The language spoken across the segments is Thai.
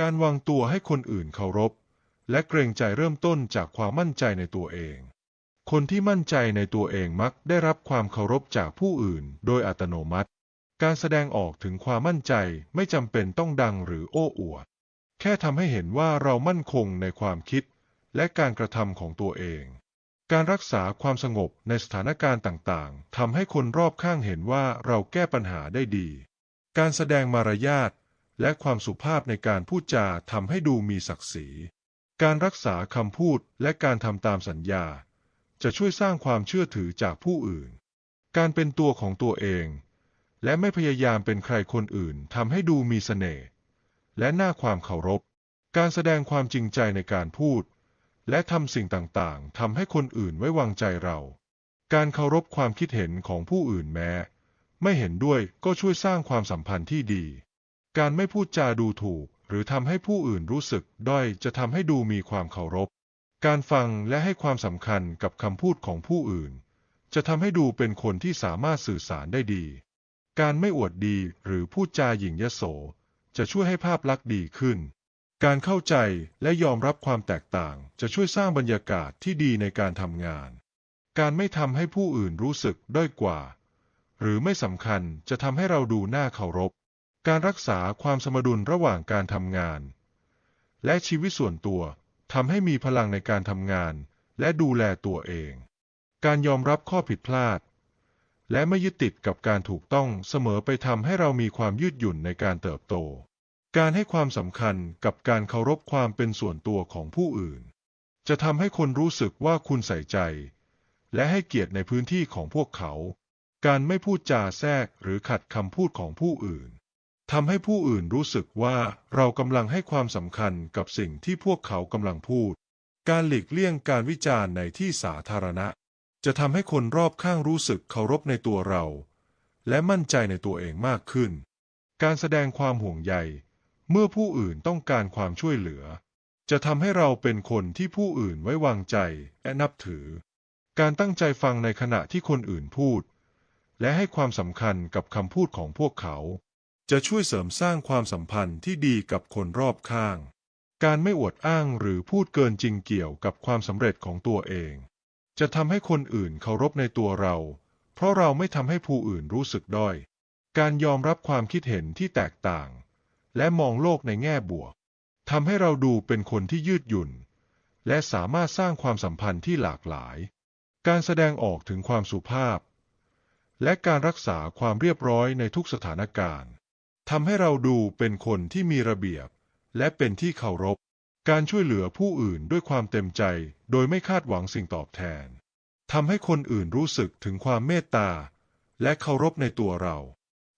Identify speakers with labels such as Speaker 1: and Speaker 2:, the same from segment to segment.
Speaker 1: การวางตัวให้คนอื่นเคารพ และเกรงใจเริ่มต้นจากความมั่นใจในตัวเอง คนที่มั่นใจในตัวเองมักได้รับความเคารพจากผู้อื่น โดยอัตโนมัติ การแสดงออกถึงความมั่นใจไม่จำเป็นต้องดังหรือโอ้อวด แค่ทำให้เห็นว่าเรามั่นคงในความคิด และการกระทำของตัวเอง การรักษาความสงบในสถานการณ์ต่าง ๆทำให้คนรอบข้างเห็นว่าเราแก้ปัญหาได้ดี การแสดงมารยาท และความสุภาพในการพูดจาทำให้ดูมีศักดิ์ศรี การรักษาคำพูดและการทำตามสัญญา จะช่วยสร้างความเชื่อถือจากผู้อื่น การเป็นตัวของตัวเอง และไม่พยายามเป็นใครคนอื่นทำให้ดูมีเสน่ห์และน่าความเคารพ การแสดงความจริงใจในการพูด และทำสิ่งต่างๆทำให้คนอื่นไว้วางใจเรา การเคารพความคิดเห็นของผู้อื่นแม้ ไม่เห็นด้วยก็ช่วยสร้างความสัมพันธ์ที่ดี การไม่พูดจาดูถูก หรือทำให้ผู้อื่นรู้สึก ด้อยจะทำให้ดูมีความเคารพ การฟังและให้ความสำคัญกับคำพูดของผู้อื่น จะทำให้ดูเป็นคนที่สามารถสื่อสารได้ดี การไม่อวดดีหรือพูดจาหยิ่งยโส จะช่วยให้ภาพลักษณ์ดีขึ้น การเข้าใจและยอมรับความแตกต่างจะช่วยสร้างบรรยากาศที่ดีในการทำงาน การไม่ทำให้ผู้อื่นรู้สึกด้อยกว่า หรือไม่สำคัญจะทำให้เราดูน่าเคารพ การรักษาความสมดุลระหว่างการทำงาน และชีวิตส่วนตัวทำให้มีพลังในการทำงาน และดูแลตัวเอง การยอมรับข้อผิดพลาด และไม่ยึดติดกับการถูกต้องเสมอไปทำให้เรามีความยืดหยุ่นในการเติบโต การให้ความสำคัญกับการเคารพความเป็นส่วนตัวของผู้อื่น จะทำให้คนรู้สึกว่าคุณใส่ใจ และให้เกียรติในพื้นที่ของพวกเขา การไม่พูดจาแทรกหรือขัดคำพูดของผู้อื่น ทำให้ผู้อื่นรู้สึกว่าเรากำลังให้ความสำคัญกับสิ่งที่พวกเขากำลังพูด การหลีกเลี่ยงการวิจารณ์ในที่สาธารณะ จะทำให้คนรอบข้างรู้สึกเคารพในตัวเรา และมั่นใจในตัวเองมากขึ้น การแสดงความห่วงใย เมื่อผู้อื่นต้องการความช่วยเหลือ จะทำให้เราเป็นคนที่ผู้อื่นไว้วางใจและนับถือ การตั้งใจฟังในขณะที่คนอื่นพูด และให้ความสำคัญกับคำพูดของพวกเขา จะช่วยเสริมสร้างความสัมพันธ์ที่ดีกับคนรอบข้าง การไม่อวดอ้างหรือพูดเกินจริงเกี่ยวกับความสำเร็จของตัวเอง จะทำให้คนอื่นเคารพในตัวเรา เพราะเราไม่ทำให้ผู้อื่นรู้สึกด้อย การยอมรับความคิดเห็นที่แตกต่าง และมองโลกในแง่บวกทำให้เราดูเป็นคนที่ยืดหยุ่น และสามารถสร้างความสัมพันธ์ที่หลากหลาย การแสดงออกถึงความสุภาพ และการรักษาความเรียบร้อยในทุกสถานการณ์ ทำให้เราดูเป็นคนที่มีระเบียบ และเป็นที่เคารพ การช่วยเหลือผู้อื่นด้วยความเต็มใจ โดยไม่คาดหวังสิ่งตอบแทนทำให้คนอื่นรู้สึกถึงความเมตตา และเคารพในตัวเรา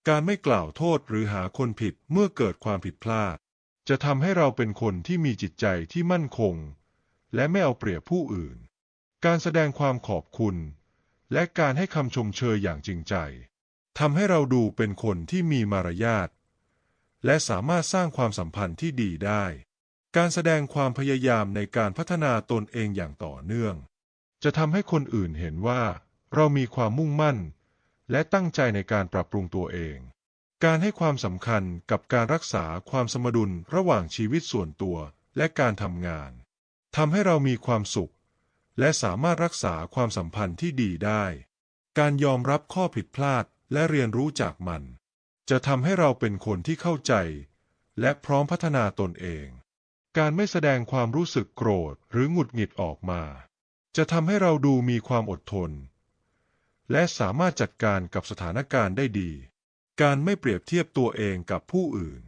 Speaker 1: การไม่กล่าวโทษหรือหาคนผิดเมื่อเกิดความผิดพลาด จะทำให้เราเป็นคนที่มีจิตใจที่มั่นคง และไม่เอาเปรียบผู้อื่น การแสดงความขอบคุณ และการให้คำชมเชยอย่างจริงใจ ทำให้เราดูเป็นคนที่มีมารยาท และสามารถสร้างความสัมพันธ์ที่ดีได้ การแสดงความพยายามในการพัฒนาตนเองอย่างต่อเนื่อง จะทำให้คนอื่นเห็นว่า เรามีความมุ่งมั่น และตั้งใจในการปรับปรุงตัวเอง การให้ความสำคัญกับการรักษาความสมดุลระหว่างชีวิตส่วนตัวและการทำงานทำให้เรามีความสุข และสามารถรักษาความสัมพันธ์ที่ดีได้ การยอมรับข้อผิดพลาด และเรียนรู้จากมัน จะทำให้เราเป็นคนที่เข้าใจ และพร้อมพัฒนาตนเอง การไม่แสดงความรู้สึกโกรธหรือหงุดหงิดออกมา จะทำให้เราดูมีความอดทน และสามารถจัดการกับสถานการณ์ได้ดี การไม่เปรียบเทียบตัวเองกับผู้อื่น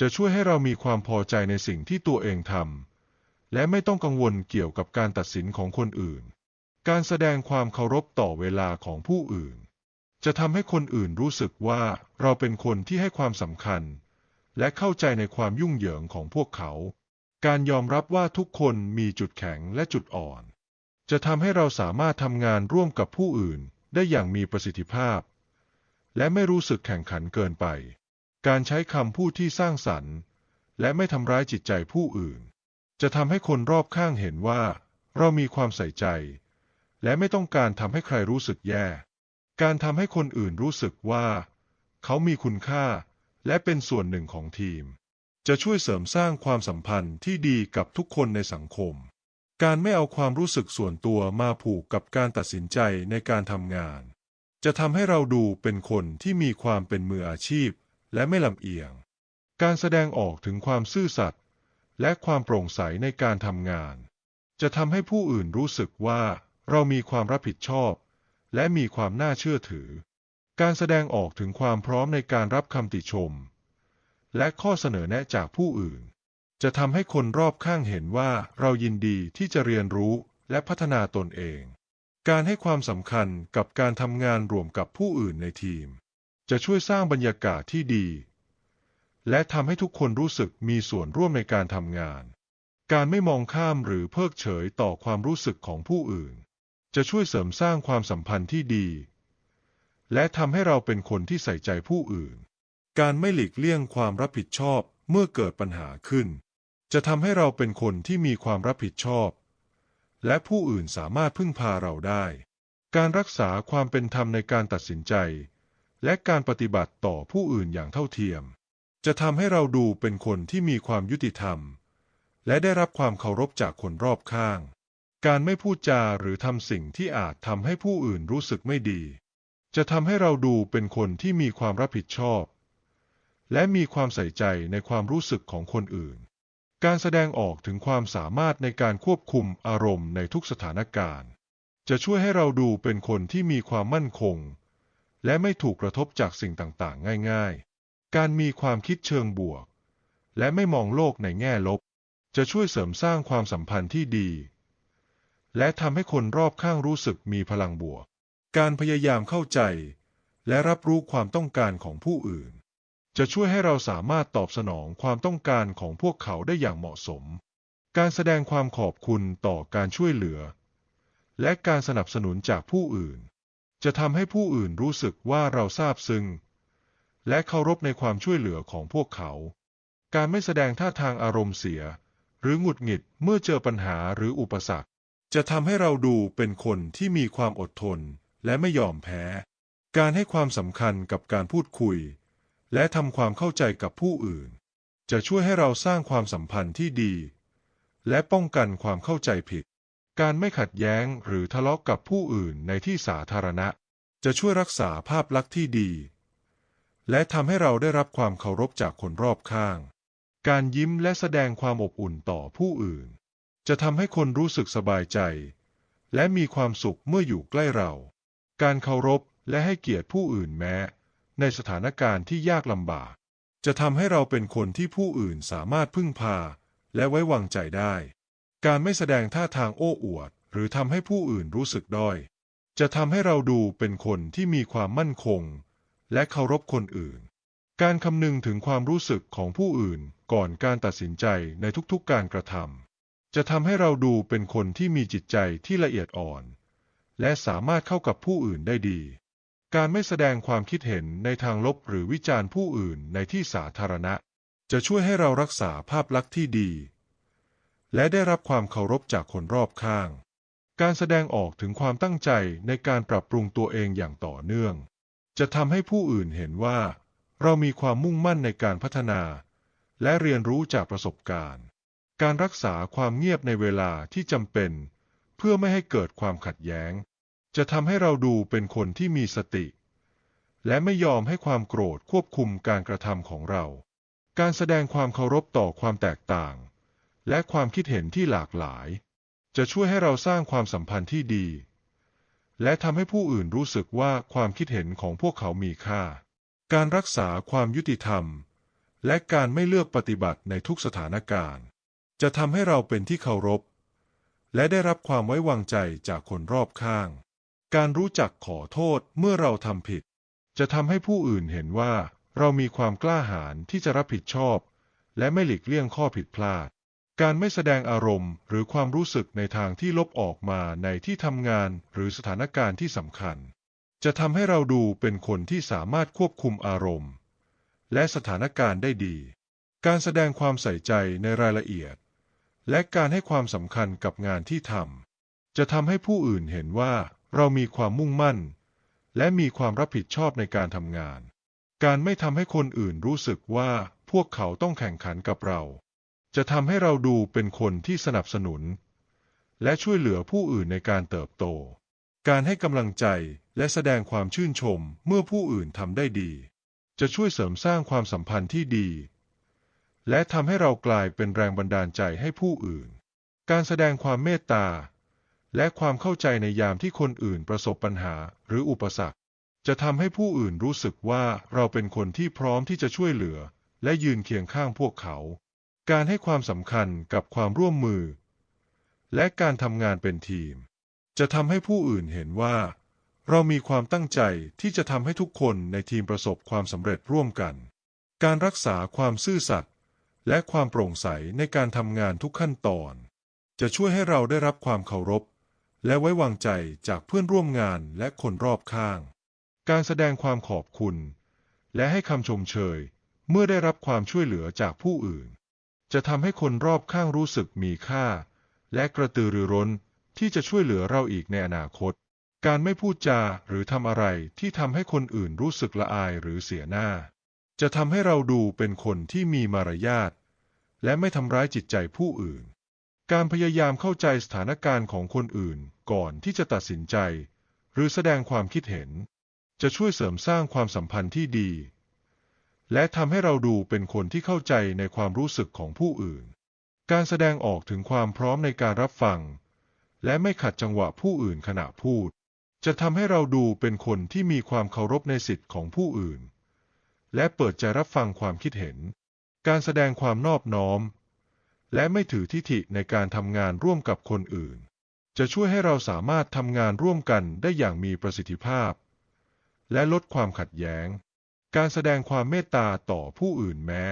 Speaker 1: จะช่วยให้เรามีความพอใจในสิ่งที่ตัวเองทำและไม่ต้องกังวลเกี่ยวกับการตัดสินของคนอื่น การแสดงความเคารพต่อเวลาของผู้อื่น จะทำให้คนอื่นรู้สึกว่าเราเป็นคนที่ให้ความสำคัญ และเข้าใจในความยุ่งเหยิงของพวกเขา การยอมรับว่าทุกคนมีจุดแข็งและจุดอ่อน จะทำให้เราสามารถทำงานร่วมกับผู้อื่นได้อย่างมีประสิทธิภาพ และไม่รู้สึกแข่งขันเกินไป การใช้คำพูดที่สร้างสรรค์ และไม่ทำร้ายจิตใจผู้อื่น จะทำให้คนรอบข้างเห็นว่า เรามีความใส่ใจ และไม่ต้องการทำให้ใครรู้สึกแย่ การทำให้คนอื่นรู้สึกว่า เขามีคุณค่า และเป็นส่วนหนึ่งของทีม จะช่วยเสริมสร้างความสัมพันธ์ที่ดีกับทุกคนในสังคม การไม่เอาความรู้สึกส่วนตัวมาผูกกับการตัดสินใจในการทำงาน จะทำให้เราดูเป็นคนที่มีความเป็นมืออาชีพ และไม่ลำเอียง การแสดงออกถึงความซื่อสัตย์และความโปร่งใสในการทำงาน จะทำให้ผู้อื่นรู้สึกว่าเรามีความรับผิดชอบ และมีความน่าเชื่อถือ การแสดงออกถึงความพร้อมในการรับคำติชม และข้อเสนอแนะจากผู้อื่น จะทำให้คนรอบข้างเห็นว่าเรายินดีที่จะเรียนรู้และพัฒนาตนเอง การให้ความสำคัญกับการทำงานร่วมกับผู้อื่นในทีม จะช่วยสร้างบรรยากาศที่ดี และทำให้ทุกคนรู้สึกมีส่วนร่วมในการทำงาน การไม่มองข้ามหรือเพิกเฉยต่อความรู้สึกของผู้อื่น จะช่วยเสริมสร้างความสัมพันธ์ที่ดี และทำให้เราเป็นคนที่ใส่ใจผู้อื่น การไม่หลีกเลี่ยงความรับผิดชอบเมื่อเกิดปัญหาขึ้น จะทำให้เราเป็นคนที่มีความรับผิดชอบ และผู้อื่นสามารถพึ่งพาเราได้ การรักษาความเป็นธรรมในการตัดสินใจ และการปฏิบัติต่อผู้อื่นอย่างเท่าเทียม จะทำให้เราดูเป็นคนที่มีความยุติธรรม และได้รับความเคารพจากคนรอบข้าง การไม่พูดจาหรือทำสิ่งที่อาจทำให้ผู้อื่นรู้สึกไม่ดี จะทำให้เราดูเป็นคนที่มีความรับผิดชอบ และมีความใส่ใจในความรู้สึกของคนอื่น การแสดงออกถึงความสามารถในการควบคุมอารมณ์ในทุกสถานการณ์ จะช่วยให้เราดูเป็นคนที่มีความมั่นคง และไม่ถูกกระทบจากสิ่งต่างๆ ง่าย ๆ การมีความคิดเชิงบวก และไม่มองโลกในแง่ลบ จะช่วยเสริมสร้างความสัมพันธ์ที่ดี และทำให้คนรอบข้างรู้สึกมีพลังบวก การพยายามเข้าใจ และรับรู้ความต้องการของผู้อื่น จะช่วยให้เราสามารถตอบสนองความต้องการของพวกเขาได้อย่างเหมาะสม การแสดงความขอบคุณต่อการช่วยเหลือ และการสนับสนุนจากผู้อื่น จะทำให้ผู้อื่นรู้สึกว่าเราซาบซึ้งและเคารพในความช่วยเหลือของพวกเขา การไม่แสดงท่าทางอารมณ์เสีย หรือหงุดหงิดเมื่อเจอปัญหาหรืออุปสรรค จะทำให้เราดูเป็นคนที่มีความอดทนและไม่ยอมแพ้ การให้ความสำคัญกับการพูดคุย และทำความเข้าใจกับผู้อื่น จะช่วยให้เราสร้างความสัมพันธ์ที่ดี และป้องกันความเข้าใจผิด การไม่ขัดแย้งหรือทะเลาะกับผู้อื่นในที่สาธารณะ จะช่วยรักษาภาพลักษณ์ที่ดี และทำให้เราได้รับความเคารพจากคนรอบข้าง การยิ้มและแสดงความอบอุ่นต่อผู้อื่น จะทำให้คนรู้สึกสบายใจ และมีความสุขเมื่ออยู่ใกล้เรา การเคารพและให้เกียรติผู้อื่นแม้ ในสถานการณ์ที่ยากลำบาก จะทำให้เราเป็นคนที่ผู้อื่นสามารถพึ่งพา และไว้วางใจได้ การไม่แสดงท่าทางโอ้อวด หรือทำให้ผู้อื่นรู้สึกด้อย จะทำให้เราดูเป็นคนที่มีความมั่นคง และเคารพคนอื่น การคำนึงถึงความรู้สึกของผู้อื่นก่อนการตัดสินใจในทุกๆการกระทำ จะทำให้เราดูเป็นคนที่มีจิตใจที่ละเอียดอ่อน และสามารถเข้ากับผู้อื่นได้ดี การไม่แสดงความคิดเห็นในทางลบหรือวิจารณ์ผู้อื่นในที่สาธารณะ จะช่วยให้เรารักษาภาพลักษณ์ที่ดี และได้รับความเคารพจากคนรอบข้าง การแสดงออกถึงความตั้งใจในการปรับปรุงตัวเองอย่างต่อเนื่อง จะทำให้ผู้อื่นเห็นว่า เรามีความมุ่งมั่นในการพัฒนา และเรียนรู้จากประสบการณ์ การรักษาความเงียบในเวลาที่จำเป็น เพื่อไม่ให้เกิดความขัดแย้ง จะทำให้เราดูเป็นคนที่มีสติ และไม่ยอมให้ความโกรธควบคุมการกระทำของเรา การแสดงความเคารพต่อความแตกต่าง และความคิดเห็นที่หลากหลาย จะช่วยให้เราสร้างความสัมพันธ์ที่ดี และทำให้ผู้อื่นรู้สึกว่าความคิดเห็นของพวกเขามีค่า การรักษาความยุติธรรม และการไม่เลือกปฏิบัติในทุกสถานการณ์ จะทำให้เราเป็นที่เคารพ และได้รับความไว้วางใจจากคนรอบข้าง การรู้จักขอโทษเมื่อเราทำผิด จะทำให้ผู้อื่นเห็นว่า เรามีความกล้าหาญที่จะรับผิดชอบ และไม่หลีกเลี่ยงข้อผิดพลาด การไม่แสดงอารมณ์ หรือความรู้สึกในทางที่ลบออกมาในที่ทำงานหรือสถานการณ์ที่สำคัญ จะทำให้เราดูเป็นคนที่สามารถควบคุมอารมณ์ และสถานการณ์ได้ดี การแสดงความใส่ใจในรายละเอียด และการให้ความสำคัญกับงานที่ทำจะทำให้ผู้อื่นเห็นว่าเรามีความมุ่งมั่น และมีความรับผิดชอบในการทำงาน การไม่ทำให้คนอื่นรู้สึกว่าพวกเขาต้องแข่งขันกับเรา จะทำให้เราดูเป็นคนที่สนับสนุน และช่วยเหลือผู้อื่นในการเติบโต การให้กำลังใจและแสดงความชื่นชมเมื่อผู้อื่นทำได้ดี จะช่วยเสริมสร้างความสัมพันธ์ที่ดี และทำให้เรากลายเป็นแรงบันดาลใจให้ผู้อื่น การแสดงความเมตตา และความเข้าใจในยามที่คนอื่นประสบปัญหาหรืออุปสรรค จะทำให้ผู้อื่นรู้สึกว่าเราเป็นคนที่พร้อมที่จะช่วยเหลือ และยืนเคียงข้างพวกเขา การให้ความสำคัญกับความร่วมมือ และการทำงานเป็นทีม จะทำให้ผู้อื่นเห็นว่า เรามีความตั้งใจที่จะทำให้ทุกคนในทีมประสบความสำเร็จร่วมกัน การรักษาความซื่อสัตย์ และความโปร่งใสในการทำงานทุกขั้นตอน จะช่วยให้เราได้รับความเคารพ และไว้วางใจจากเพื่อนร่วมงานและคนรอบข้าง การแสดงความขอบคุณ และให้คำชมเชย เมื่อได้รับความช่วยเหลือจากผู้อื่น จะทำให้คนรอบข้างรู้สึกมีค่า และกระตือรือร้นที่จะช่วยเหลือเราอีกในอนาคต การไม่พูดจาหรือทำอะไรที่ทำให้คนอื่นรู้สึกละอายหรือเสียหน้า จะทำให้เราดูเป็นคนที่มีมารยาทและไม่ทำร้ายจิตใจผู้อื่น การพยายามเข้าใจสถานการณ์ของคนอื่นก่อนที่จะตัดสินใจ หรือแสดงความคิดเห็น จะช่วยเสริมสร้างความสัมพันธ์ที่ดี และทำให้เราดูเป็นคนที่เข้าใจในความรู้สึกของผู้อื่น การแสดงออกถึงความพร้อมในการรับฟัง และไม่ขัดจังหวะผู้อื่นขณะพูด จะทำให้เราดูเป็นคนที่มีความเคารพในสิทธิ์ของผู้อื่น และเปิดใจรับฟังความคิดเห็น การแสดงความนอบน้อม และไม่ถือทิฐิในการทำงานร่วมกับคนอื่น จะช่วยให้เราสามารถทำงานร่วมกันได้อย่างมีประสิทธิภาพ และลดความขัดแย้ง การแสดงความเมตตาต่อผู้อื่นแม้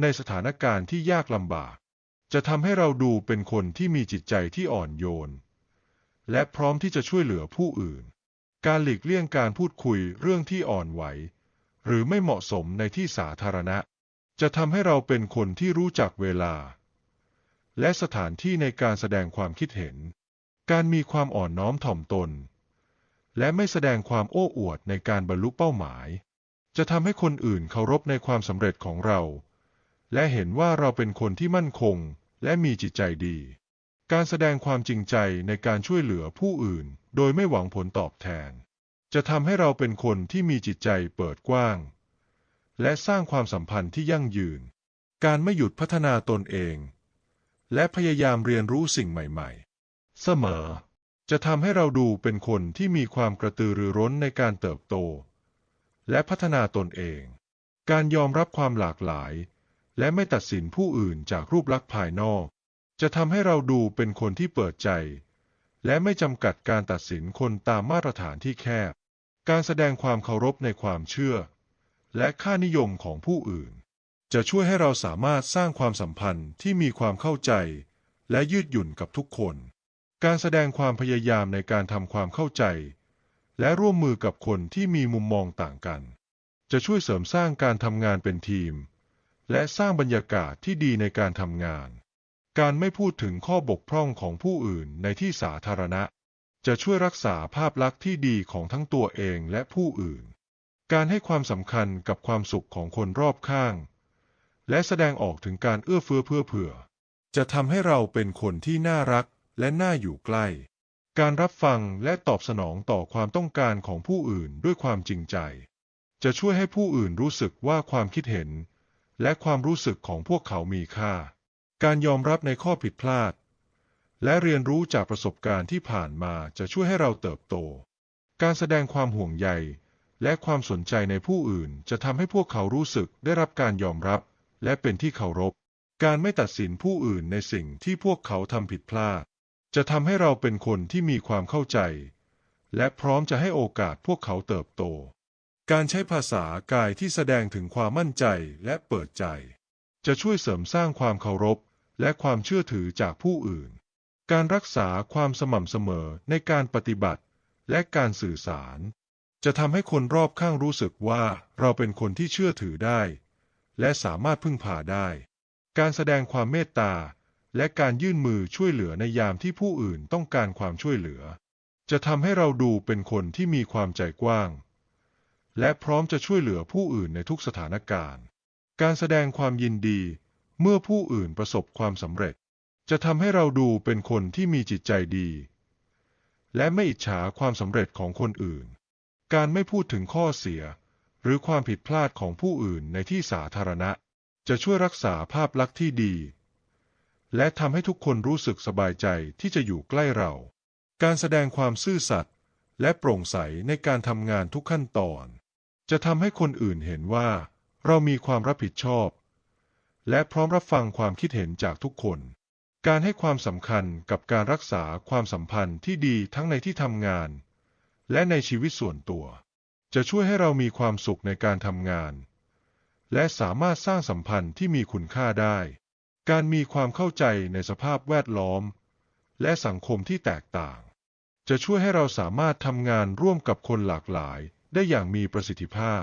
Speaker 1: ในสถานการณ์ที่ยากลำบาก จะทำให้เราดูเป็นคนที่มีจิตใจที่อ่อนโยน และพร้อมที่จะช่วยเหลือผู้อื่น การหลีกเลี่ยงการพูดคุยเรื่องที่อ่อนไหว หรือไม่เหมาะสมในที่สาธารณะ จะทำให้เราเป็นคนที่รู้จักเวลา และสถานที่ในการแสดงความคิดเห็น การมีความอ่อนน้อมถ่อมตน และไม่แสดงความโอ้อวดในการบรรลุเป้าหมาย จะทำให้คนอื่นเคารพในความสำเร็จของเรา และเห็นว่าเราเป็นคนที่มั่นคงและมีจิตใจดี การแสดงความจริงใจในการช่วยเหลือผู้อื่น โดยไม่หวังผลตอบแทน จะทำให้เราเป็นคนที่มีจิตใจเปิดกว้าง และสร้างความสัมพันธ์ที่ยั่งยืน การไม่หยุดพัฒนาตนเอง และพยายามเรียนรู้สิ่งใหม่ๆ เสมอ จะทำให้เราดูเป็นคนที่มีความกระตือรือร้นในการเติบโต และพัฒนาตนเอง การยอมรับความหลากหลาย และไม่ตัดสินผู้อื่นจากรูปลักษณ์ภายนอก จะทำให้เราดูเป็นคนที่เปิดใจและไม่จำกัดการตัดสินคนตามมาตรฐานที่แคบ การแสดงความเคารพในความเชื่อ และค่านิยมของผู้อื่น จะช่วยให้เราสามารถสร้างความสัมพันธ์ที่มีความเข้าใจ และยืดหยุ่นกับทุกคน การแสดงความพยายามในการทำความเข้าใจ และร่วมมือกับคนที่มีมุมมองต่างกัน จะช่วยเสริมสร้างการทำงานเป็นทีม และสร้างบรรยากาศที่ดีในการทำงาน การไม่พูดถึงข้อบกพร่องของผู้อื่นในที่สาธารณะ จะช่วยรักษาภาพลักษณ์ที่ดีของทั้งตัวเองและผู้อื่น การให้ความสำคัญกับความสุขของคนรอบข้าง และแสดงออกถึงการเอื้อเฟื้อเพื่อเผื่อ จะทำให้เราเป็นคนที่น่ารักและน่าอยู่ใกล้ การรับฟังและตอบสนองต่อความต้องการของผู้อื่นด้วยความจริงใจ จะช่วยให้ผู้อื่นรู้สึกว่าความคิดเห็น และความรู้สึกของพวกเขามีค่า การยอมรับในข้อผิดพลาด และเรียนรู้จากประสบการณ์ที่ผ่านมาจะช่วยให้เราเติบโต การแสดงความห่วงใย และความสนใจในผู้อื่น จะทำให้พวกเขารู้สึกได้รับการยอมรับ และเป็นที่เคารพ การไม่ตัดสินผู้อื่นในสิ่งที่พวกเขาทำผิดพลาด จะทำให้เราเป็นคนที่มีความเข้าใจ และพร้อมจะให้โอกาสพวกเขาเติบโต การใช้ภาษากายที่แสดงถึงความมั่นใจและเปิดใจ จะช่วยเสริมสร้างความเคารพ และความเชื่อถือจากผู้อื่น การรักษาความสม่ำเสมอในการปฏิบัติและการสื่อสาร จะทำให้คนรอบข้างรู้สึกว่าเราเป็นคนที่เชื่อถือได้ และสามารถพึ่งพาได้ การแสดงความเมตตา และการยื่นมือช่วยเหลือในยามที่ผู้อื่นต้องการความช่วยเหลือ จะทำให้เราดูเป็นคนที่มีความใจกว้าง และพร้อมจะช่วยเหลือผู้อื่นในทุกสถานการณ์ การแสดงความยินดีเมื่อผู้อื่นประสบความสำเร็จ จะทำให้เราดูเป็นคนที่มีจิตใจดี และไม่อิจฉาความสำเร็จของคนอื่น การไม่พูดถึงข้อเสีย หรือความผิดพลาดของผู้อื่นในที่สาธารณะ จะช่วยรักษาภาพลักษณ์ที่ดี และทำให้ทุกคนรู้สึกสบายใจที่จะอยู่ใกล้เรา การแสดงความซื่อสัตย์และโปร่งใสในการทำงานทุกขั้นตอน จะทำให้คนอื่นเห็นว่า เรามีความรับผิดชอบ และพร้อมรับฟังความคิดเห็นจากทุกคน การให้ความสำคัญกับการรักษาความสัมพันธ์ที่ดีทั้งในที่ทำงาน และในชีวิตส่วนตัว จะช่วยให้เรามีความสุขในการทำงาน และสามารถสร้างสัมพันธ์ที่มีคุณค่าได้ การมีความเข้าใจในสภาพแวดล้อม และสังคมที่แตกต่าง จะช่วยให้เราสามารถทำงานร่วมกับคนหลากหลาย ได้อย่างมีประสิทธิภาพ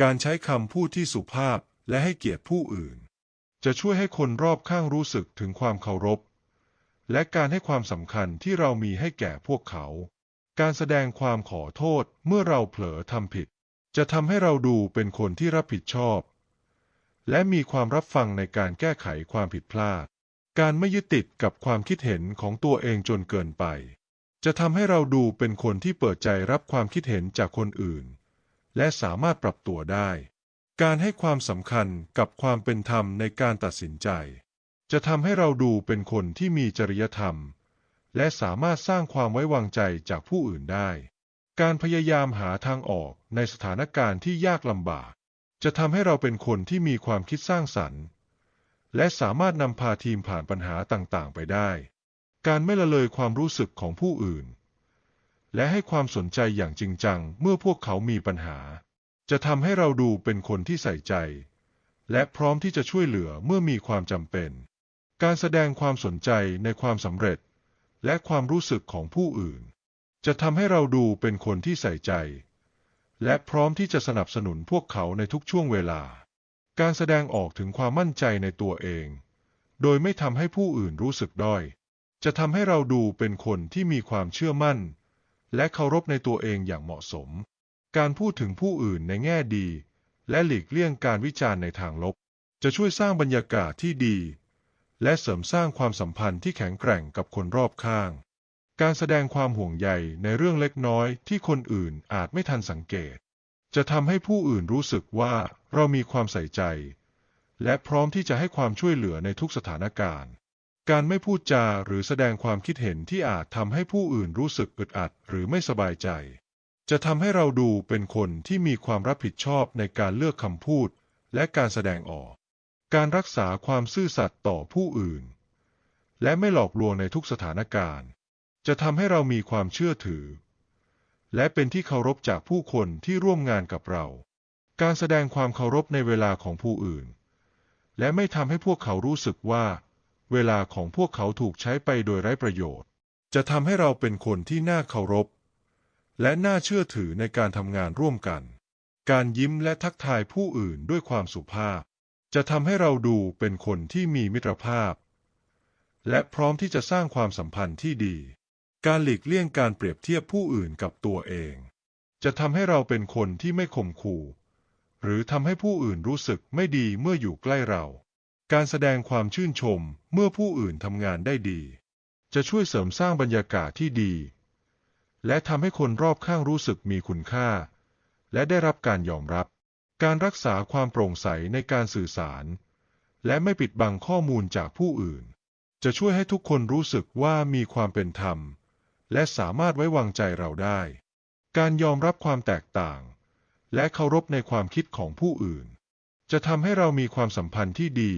Speaker 1: การใช้คำพูดที่สุภาพและให้เกียรติผู้อื่น จะช่วยให้คนรอบข้างรู้สึกถึงความเคารพ และการให้ความสำคัญที่เรามีให้แก่พวกเขา การแสดงความขอโทษเมื่อเราเผลอทำผิด จะทำให้เราดูเป็นคนที่รับผิดชอบ และมีความรับฟังในการแก้ไขความผิดพลาด การไม่ยึดติดกับความคิดเห็นของตัวเองจนเกินไป จะทำให้เราดูเป็นคนที่เปิดใจรับความคิดเห็นจากคนอื่น และสามารถปรับตัวได้ การให้ความสำคัญกับความเป็นธรรมในการตัดสินใจ จะทำให้เราดูเป็นคนที่มีจริยธรรม และสามารถสร้างความไว้วางใจจากผู้อื่นได้ การพยายามหาทางออกในสถานการณ์ที่ยากลำบาก จะทำให้เราเป็นคนที่มีความคิดสร้างสรรค์ และสามารถนำพาทีมผ่านปัญหาต่างๆ ไปได้ การไม่ละเลยความรู้สึกของผู้อื่น และให้ความสนใจอย่างจริงจังเมื่อพวกเขามีปัญหา จะทำให้เราดูเป็นคนที่ใส่ใจ และพร้อมที่จะช่วยเหลือเมื่อมีความจำเป็น การแสดงความสนใจในความสำเร็จ และความรู้สึกของผู้อื่น จะทำให้เราดูเป็นคนที่ใส่ใจ และพร้อมที่จะสนับสนุนพวกเขาในทุกช่วงเวลา การแสดงออกถึงความมั่นใจในตัวเอง โดยไม่ทำให้ผู้อื่นรู้สึกด้อย จะทำให้เราดูเป็นคนที่มีความเชื่อมั่น และเคารพในตัวเองอย่างเหมาะสม การพูดถึงผู้อื่นในแง่ดี และหลีกเลี่ยงการวิจารณ์ในทางลบ จะช่วยสร้างบรรยากาศที่ดี และเสริมสร้างความสัมพันธ์ที่แข็งแกร่งกับคนรอบข้าง การแสดงความห่วงใยในเรื่องเล็กน้อยที่คนอื่นอาจไม่ทันสังเกต จะทำให้ผู้อื่นรู้สึกว่าเรามีความใส่ใจ และพร้อมที่จะให้ความช่วยเหลือในทุกสถานการณ์ การไม่พูดจาหรือแสดงความคิดเห็นที่อาจทำให้ผู้อื่นรู้สึกอึดอัดหรือไม่สบายใจ จะทำให้เราดูเป็นคนที่มีความรับผิดชอบในการเลือกคำพูดและการแสดงออก การรักษาความซื่อสัตย์ต่อผู้อื่น และไม่หลอกลวงในทุกสถานการณ์ จะทำให้เรามีความเชื่อถือ และเป็นที่เคารพจากผู้คนที่ร่วมงานกับเรา การแสดงความเคารพในเวลาของผู้อื่น และไม่ทำให้พวกเขารู้สึกว่า เวลาของพวกเขาถูกใช้ไปโดยไร้ประโยชน์ จะทำให้เราเป็นคนที่น่าเคารพ และน่าเชื่อถือในการทำงานร่วมกัน การยิ้มและทักทายผู้อื่นด้วยความสุภาพ จะทำให้เราดูเป็นคนที่มีมิตรภาพ และพร้อมที่จะสร้างความสัมพันธ์ที่ดี การหลีกเลี่ยงการเปรียบเทียบผู้อื่นกับตัวเอง จะทำให้เราเป็นคนที่ไม่ข่มขู่หรือทำให้ผู้อื่นรู้สึกไม่ดีเมื่ออยู่ใกล้เรา การแสดงความชื่นชมเมื่อผู้อื่นทำงานได้ดี จะช่วยเสริมสร้างบรรยากาศที่ดี และทำให้คนรอบข้างรู้สึกมีคุณค่า และได้รับการยอมรับ การรักษาความโปร่งใสในการสื่อสาร และไม่ปิดบังข้อมูลจากผู้อื่น จะช่วยให้ทุกคนรู้สึกว่ามีความเป็นธรรม และสามารถไว้วางใจเราได้ การยอมรับความแตกต่าง และเคารพในความคิดของผู้อื่น จะทำให้เรามีความสัมพันธ์ที่ดี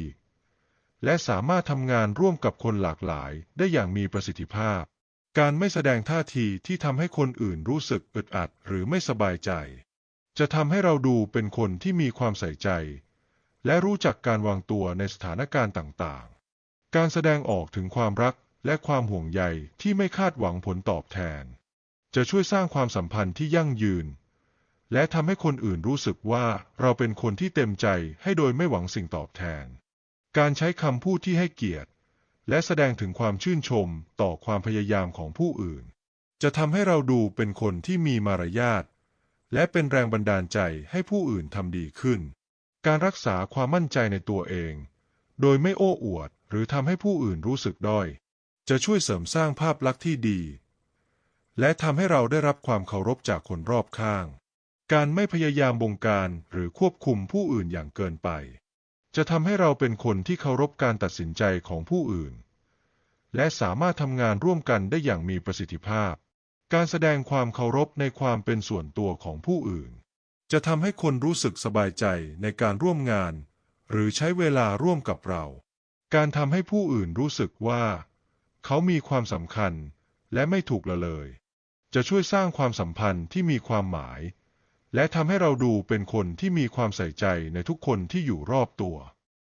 Speaker 1: และสามารถทำงานร่วมกับคนหลากหลายได้อย่างมีประสิทธิภาพ การไม่แสดงท่าทีที่ทำให้คนอื่นรู้สึกอึดอัดหรือไม่สบายใจ จะทำให้เราดูเป็นคนที่มีความใส่ใจ และรู้จักการวางตัวในสถานการณ์ต่างๆ การแสดงออกถึงความรักและความห่วงใยที่ไม่คาดหวังผลตอบแทน จะช่วยสร้างความสัมพันธ์ที่ยั่งยืน และทำให้คนอื่นรู้สึกว่าเราเป็นคนที่เต็มใจให้โดยไม่หวังสิ่งตอบแทน การใช้คำพูดที่ให้เกียรติ และแสดงถึงความชื่นชมต่อความพยายามของผู้อื่น จะทำให้เราดูเป็นคนที่มีมารยาทและเป็นแรงบันดาลใจให้ผู้อื่นทำดีขึ้น การรักษาความมั่นใจในตัวเอง โดยไม่โอ้อวดหรือทำให้ผู้อื่นรู้สึกด้อย จะช่วยเสริมสร้างภาพลักษณ์ที่ดี และทำให้เราได้รับความเคารพจากคนรอบข้าง การไม่พยายามบงการหรือควบคุมผู้อื่นอย่างเกินไป จะทำให้เราเป็นคนที่เคารพการตัดสินใจของผู้อื่น และสามารถทำงานร่วมกันได้อย่างมีประสิทธิภาพ การแสดงความเคารพในความเป็นส่วนตัวของผู้อื่น จะทำให้คนรู้สึกสบายใจในการร่วมงาน หรือใช้เวลาร่วมกับเรา การทำให้ผู้อื่นรู้สึกว่า เขามีความสำคัญและไม่ถูกละเลย จะช่วยสร้างความสัมพันธ์ที่มีความหมาย และทำให้เราดูเป็นคนที่มีความใส่ใจในทุกคนที่อยู่รอบตัว